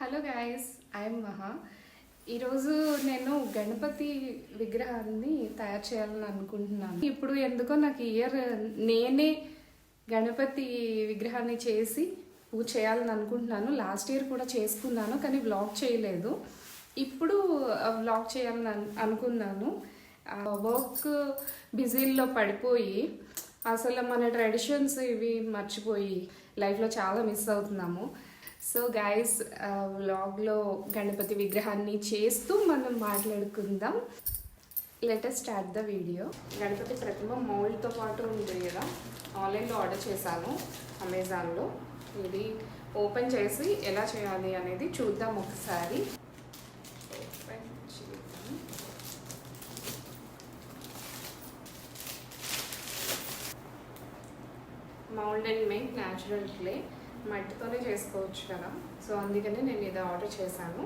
Hello guys I'm మహా ఈరోజు నేను గణపతి విగ్రహాన్ని తయారు చేయాలని అనుకుంటున్నాను. ఇప్పుడు ఎందుకో నాకు ఇయర్ నేనే గణపతి విగ్రహాన్ని చేసి పూజ చేయాలని అనుకుంటున్నాను. లాస్ట్ ఇయర్ కూడా చేసుకున్నాను కానీ వ్లాగ్ చేయలేదు. ఇప్పుడు వ్లాగ్ చేయాలని అనుకున్నాను. వర్క్ బిజీల్లో పడిపోయి అసలు మన ట్రెడిషన్స్ ఇవి మర్చిపోయి లైఫ్లో చాలా మిస్ అవుతున్నాము. సో గైస్ వ్లాగ్లో గణపతి విగ్రహాన్ని చేస్తూ మనం మాట్లాడుకుందాం. Let's start the video Ganapati ప్రతిమ మౌల్డ్తో పాటు ఉంది కదా. ఆన్లైన్లో ఆర్డర్ చేశాను అమెజాన్లో ఇది ఓపెన్ చేసి ఎలా చేయాలి అనేది చూద్దాం ఒకసారి. ఓపెన్ చేద్దాం. Mould and make natural clay మట్టితోనే చేసుకోవచ్చు కదా. సో అందుకని నేను ఇది ఆర్డర్ చేశాను.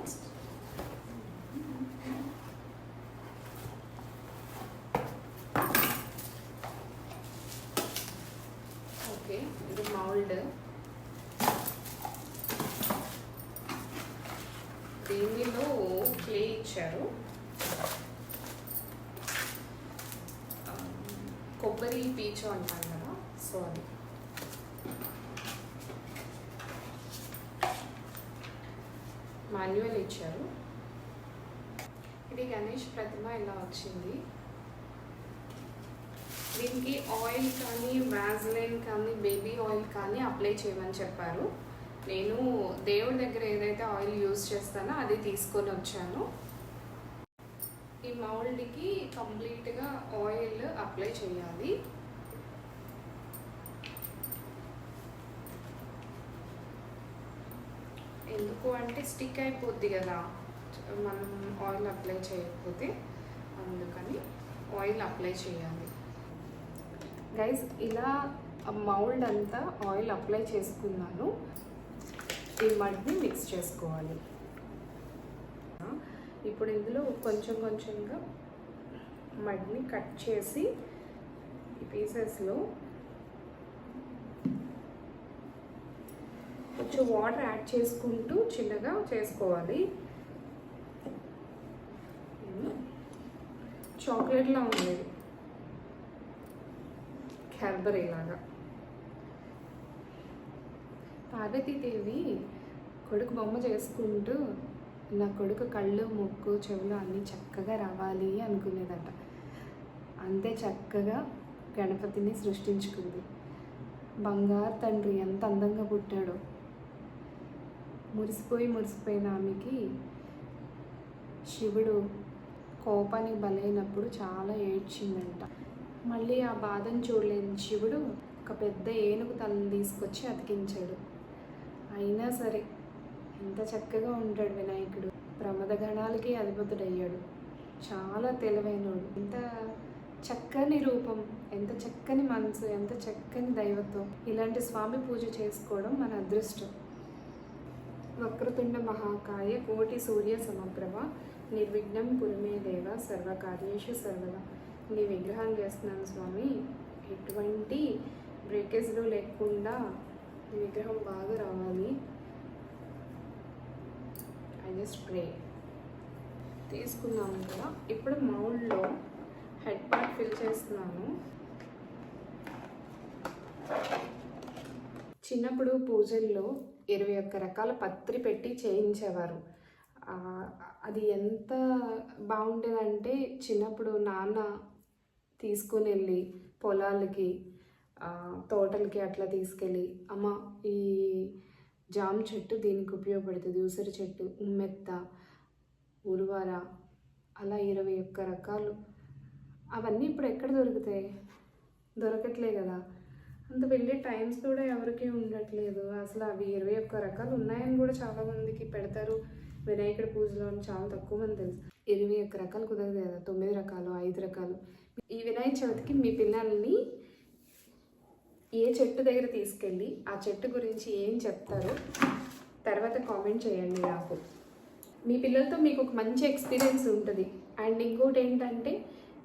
ఓకే ఇది మౌల్డ్. దీనిలో క్లే ఇచ్చారు. కొబ్బరి పీచు అంటారు కదా. సో అది. మాన్యువల్ ఇచ్చారు. ఇది గణేష్ ప్రతిమ ఇలా వచ్చింది. దీనికి ఆయిల్ కానీ వ్యాజ్లైన్ కానీ బేబీ ఆయిల్ కానీ అప్లై చేయమని చెప్పారు. నేను దేవుడి దగ్గర ఏదైతే ఆయిల్ యూజ్ చేస్తానో అది తీసుకొని వచ్చాను. ఈ మౌల్డ్కి కంప్లీట్గా ఆయిల్ అప్లై చేయాలి. ఎందుకు అంటే స్టిక్ అయిపోద్ది కదా. మనం ఆయిల్ అప్లై చేయకపోతే అందుకని ఆయిల్ అప్లై చేయాలి. గైస్ ఇలా మౌల్డ్ అంతా ఆయిల్ అప్లై చేసుకున్నాను. ఈ మడ్ని మిక్స్ చేసుకోవాలి. ఇప్పుడు ఇందులో కొంచెం కొంచెంగా మడ్ని కట్ చేసి ఈ పీసెస్లో కొంచెం వాటర్ యాడ్ చేసుకుంటూ చిన్నగా చేసుకోవాలి. చాక్లెట్లా ఉండేది క్యాడ్బరీ లాగా. పార్వతీదేవి కొడుకు బొమ్మ చేసుకుంటూ నా కొడుకు కళ్ళు ముక్కు చెవులు అన్నీ చక్కగా రావాలి అనుకునేదట. అంతే చక్కగా గణపతిని సృష్టించుకుంది. బంగారు తండ్రి ఎంత అందంగా పుట్టాడో. మురిసిపోయి మురిసిపోయిన ఆమెకి శివుడు కోపానికి బలైనప్పుడు చాలా ఏడ్చిందంట. మళ్ళీ ఆ బాధను చూడలేని శివుడు ఒక పెద్ద ఏనుగు తలను తీసుకొచ్చి అతికించాడు. అయినా సరే ఎంత చక్కగా ఉంటాడు వినాయకుడు. ప్రమదగణాలకి అధిపతుడయ్యాడు. చాలా తెలివైనడు. ఎంత చక్కని రూపం ఎంత చక్కని మనసు ఎంత చక్కని దైవత్వం. ఇలాంటి స్వామి పూజ చేసుకోవడం మన అదృష్టం. వక్రతుండ మహాకాయ కోటి సూర్య సమగ్రవ నిర్విఘ్నం పురమే దేవ సర్వకార్యేషు సర్వద. నీ విగ్రహం చేస్తున్నాను స్వామి. ఎటువంటి బ్రేకేజ్లు లేకుండా నీ విగ్రహం బాగా రావాలి. I just pray. తీసుకున్నాము కదా. ఇప్పుడు మౌల్డ్లో హెడ్ పార్ట్ ఫిల్ చేస్తున్నాను. చిన్నప్పుడు పూజల్లో ఇరవై ఒక్క రకాల పత్రి పెట్టి చేయించేవారు. అది ఎంత బాగుండేదంటే చిన్నప్పుడు నాన్న తీసుకుని వెళ్ళి పొలాలకి తోటలకి అట్లా తీసుకెళ్ళి అమ్మ ఈ జామ చెట్టు దీనికి ఉపయోగపడుతుంది ఉసిరి చెట్టు ఉమ్మెత్త ఉరువార అలా ఇరవై ఒక్క రకాలు. అవన్నీ ఇప్పుడు ఎక్కడ దొరుకుతాయి? దొరకట్లే కదా. అంత వెళ్ళే టైమ్స్ కూడా ఎవరికీ ఉండట్లేదు. అసలు అవి ఇరవై ఒక్క రకాలు ఉన్నాయని కూడా చాలా మందికి పెడతారు. వినాయకుడి పూజలో అని చాలా తక్కువ మంది తెలుసు. ఇరవై ఒక్క రకాలు కుదరదు కదా. తొమ్మిది రకాలు ఐదు రకాలు. ఈ వినాయక చవితికి మీ పిల్లల్ని ఏ చెట్టు దగ్గర తీసుకెళ్ళి ఆ చెట్టు గురించి ఏం చెప్తారో తర్వాత కామెంట్ చేయండి నాకు. మీ పిల్లలతో మీకు ఒక మంచి ఎక్స్పీరియన్స్ ఉంటుంది. అండ్ ఇంకోటి ఏంటంటే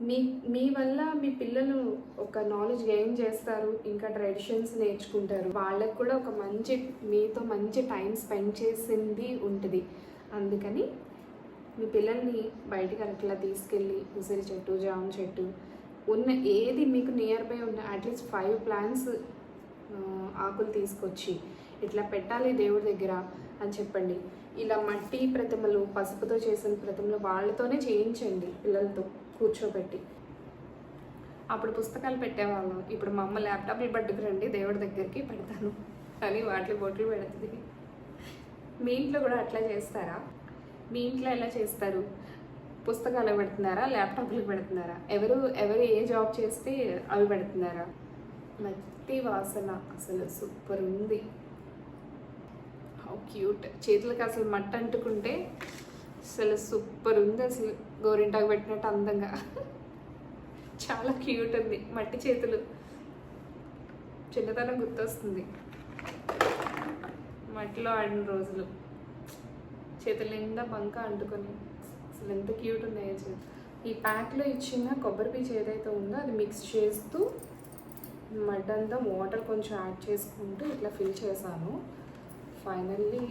మీ మీ వల్ల మీ పిల్లలు ఒక నాలెడ్జ్ గెయిన్ చేస్తారు ఇంకా ట్రెడిషన్స్ నేర్చుకుంటారు. వాళ్ళకు కూడా ఒక మంచి మీతో మంచి టైం స్పెండ్ చేసింది ఉంటుంది. అందుకని మీ పిల్లల్ని బయటికి అట్లా తీసుకెళ్ళి ఉసిరి చెట్టు జామ చెట్టు ఉన్న ఏది మీకు నియర్ బై ఉన్న అట్లీస్ట్ ఫైవ్ ప్లాంట్స్ ఆకులు తీసుకొచ్చి ఇట్లా పెట్టాలి దేవుడి దగ్గర అని చెప్పండి. ఇలా మట్టి ప్రతిమలు పసుపుతో చేసిన ప్రతిమలు వాళ్ళతోనే చేయించండి పిల్లలతో. కూర్చోబెట్టి. అప్పుడు పుస్తకాలు పెట్టేవాళ్ళం. ఇప్పుడు మా అమ్మ ల్యాప్టాప్లు పట్టుకురండి దేవుడి దగ్గరికి పెడతాను. అని వాటి బొట్లు పెడుతుంది. మీ ఇంట్లో కూడా అట్లా చేస్తారా? మీ ఇంట్లో ఎలా చేస్తారు? పుస్తకాలు పెడుతున్నారా? ల్యాప్టాప్లు పెడుతున్నారా? ఎవరు ఎవరు ఏ జాబ్ చేస్తే అవి పెడుతున్నారా? మట్టి వాసన అసలు సూపర్ ఉంది. హౌ క్యూట్ చేతులకు అసలు మట్టి అంటుకుంటే అసలు సూపర్ ఉంది అసలు. గోరింటాకు పెట్టినట్టు అందంగా. చాలా క్యూట్ ఉంది. మట్టి చేతులు. చిన్నతనం గుర్తొస్తుంది. మట్టిలో ఆడిన రోజులు. చేతుల నిండా బంక అంటుకొని. అసలు ఎంత క్యూట్ ఉన్నాయో చేతులు. ఈ ప్యాక్లో ఇచ్చిన కొబ్బరి పీచు ఏదైతే ఉందో అది మిక్స్ చేస్తూ మడ్ అంతా వాటర్ కొంచెం యాడ్ చేసుకుంటూ ఇట్లా ఫిల్ చేశాను. ఫైనల్లీ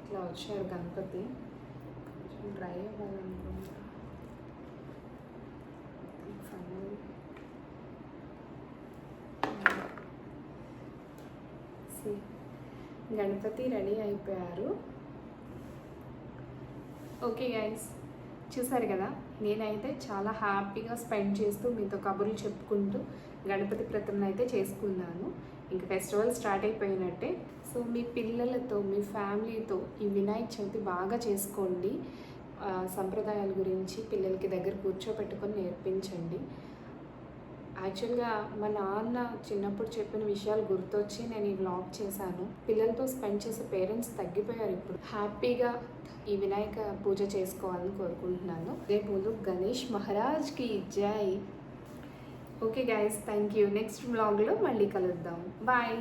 ఇట్లా వచ్చారు గణపతి. కొంచెం డ్రై అవ్వాలనుకుంటా ఫైనల్ గణపతి రెడీ అయిపోయారు. ఓకే గైస్ చూసారు కదా నేనైతే చాలా హ్యాపీగా స్పెండ్ చేస్తూ మీతో కబుర్లు చెప్పుకుంటూ గణపతి ప్రతిమను అయితే చేసుకున్నాను. ఇంకా ఫెస్టివల్ స్టార్ట్ అయిపోయినట్టే. సో మీ పిల్లలతో మీ ఫ్యామిలీతో ఈ వినాయక చవితి బాగా చేసుకోండి. సంప్రదాయాల గురించి పిల్లలకి దగ్గర కూర్చోపెట్టుకొని నేర్పించండి. యాక్చువల్గా మా నాన్న చిన్నప్పుడు చెప్పిన విషయాలు గుర్తొచ్చి నేను ఈ వ్లాగ్ చేశాను. పిల్లలతో స్పెండ్ చేసే పేరెంట్స్ తగ్గిపోయారు ఇప్పుడు. హ్యాపీగా ఈ వినాయక పూజ చేసుకోవాలని కోరుకుంటున్నాను. రేపు గణేష్ మహారాజ్కి జై. Okay guys thank you next వ్లాగ్లో మళ్ళీ కలుద్దాం. బాయ్